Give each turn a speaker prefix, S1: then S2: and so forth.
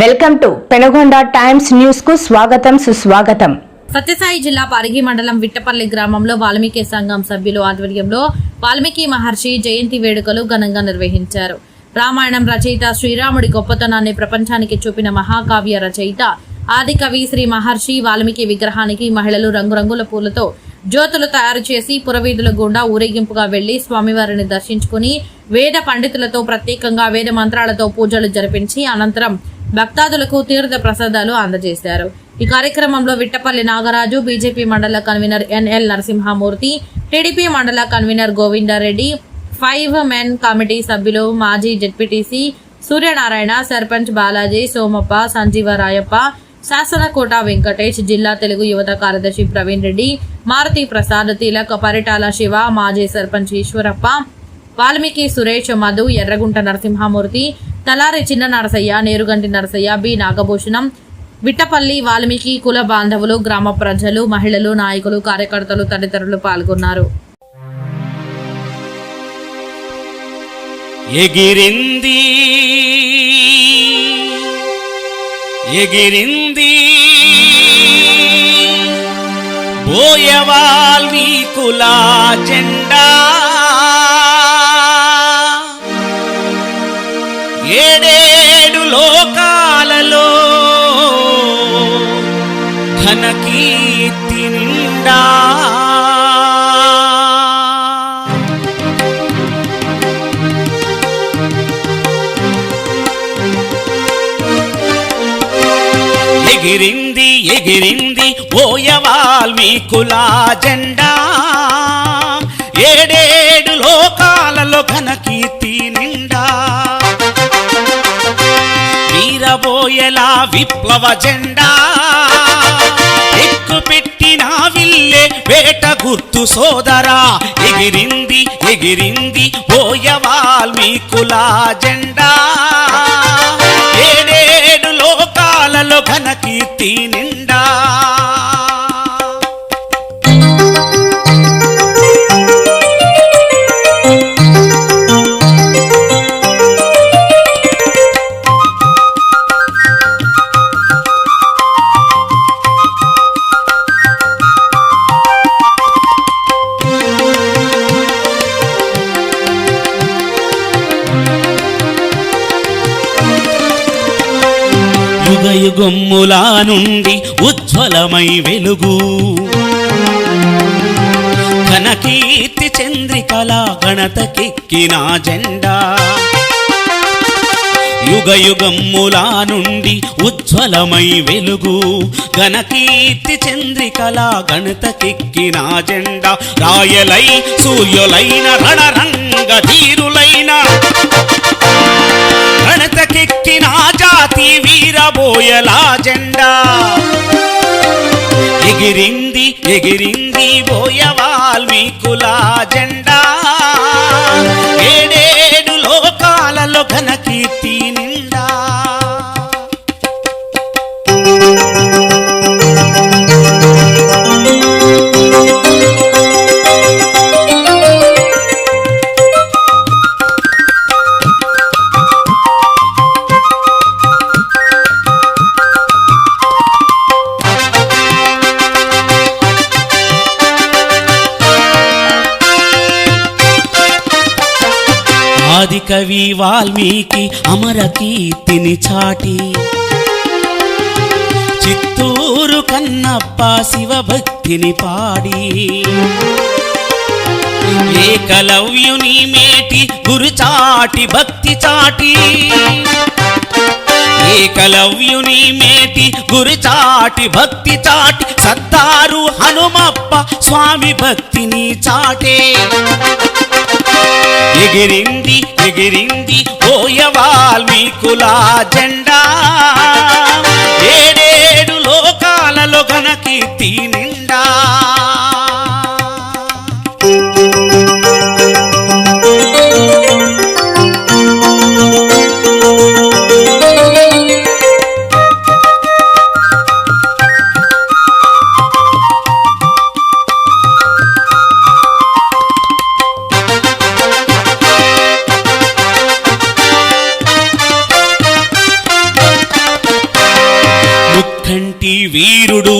S1: Welcome to Penagonda times న్యూస్కు స్వాగతం సుస్వాగతం.
S2: సత్యసాయి జిల్లా పరిగి మండలం విట్టపల్లి గ్రామంలో వాల్మీకి సంఘం సభ్యులు ఆధ్వర్యంలో వాల్మీకి మహర్షి జయంతి వేడుకలు ఘనంగా నిర్వహించారు. రామాయణం రచయిత శ్రీరాముడి గొప్పతనాన్ని ప్రపంచానికి చూపిన మహాకావ్య రచయిత ఆదికవి శ్రీ మహర్షి వాల్మీకి విగ్రహానికి మహిళలు రంగురంగుల పూలతో జ్యోతులు తయారు చేసి పురవీధుల గుండా ఊరేగింపుగా వెళ్ళి స్వామివారిని దర్శించుకుని వేద పండితులతో ప్రత్యేకంగా వేద మంత్రాలతో పూజలు జరిపించి అనంతరం భక్తాదులకు తీర్థ ప్రసాదాలు అందజేశారు. ఈ కార్యక్రమంలో విట్టపల్లి నాగరాజు బీజేపీ మండల convener N L Narasimhamurthy TDP మండల convener Govindareddy five men committee సభ్యులు మాజీ జెడ్పీటీసీ సూర్యనారాయణ సర్పంచ్ బాలాజీ సోమప్ప సంజీవ రాయప్ప శాసనకోట వెంకటేష్ జిల్లా తెలుగు యువత కార్యదర్శి ప్రవీణ్ రెడ్డి మారుతి ప్రసాద్ తిలక్ పరిటాల శివ మాజీ సర్పంచ్ ఈశ్వరప్ప వాల్మీకి సురేష్ మధు ఎర్రగుంట నరసింహమూర్తి తలారి చిన్న నరసయ్య నేరుగంటి నరసయ్య బి. నాగభూషణం విట్టపల్లి వాల్మీకి కుల బాంధవులు గ్రామ ప్రజలు మహిళలు నాయకులు కార్యకర్తలు తదితరులు పాల్గొన్నారు.
S3: ఎగిరింది ఎగిరింది. బోయవాల్మీకులా జెండా. ఏడేడు లోకాలలో ఘనకీర్తి నిండా. ఎగిరింది ఎగిరింది పోయవాల్మీకుల జెండా. ఏడేడు లోకాలలో ఘనకీర్తి నిండా. వీరబోయల విప్లవ జెండా. ఎక్కు పెట్టిన విల్లే వేట గుర్తు సోదరా. ఎగిరింది ఎగిరింది పోయవాల్మీకుల జెండా. కీర్తిని యుగయుగమ్ములా నుండి ఉజ్వలమై వెలుగు. ఘనకీర్తి చంద్రికలా గణతకెక్కిన జెండా. యుగయుగమ్ములా నుండి ఉజ్వలమై వెలుగు. ఘనకీర్తి చంద్రికల గణతకెక్కిన జెండా. రాయలై సూర్యులైన రణరంగ ధీరులైన గణతకెక్కిన జాతి వీరబోయల జెండా. ఎగిరింది ఎగిరింది బోయ వాల్మీకుల జెండా. ఆది కవి వాల్మీకి అమర కీర్తిని చాటి. చిత్తూరు కన్నప్ప శివభక్తిని పాడి. ఏకలవ్యుని మేటి గురుచాటి భక్తి చాటి. ఏకలవ్యుని మేటి గురుచాటి భక్తి చాటి. సత్తారు హనుమప్ప స్వామి భక్తిని చాటే. ఎగిరింది ఎగిరింది ఓయ వాల్మీకుల జెండా. ఏడేడు లోకాలలో ఘనకీర్తి నిండా వీరుడు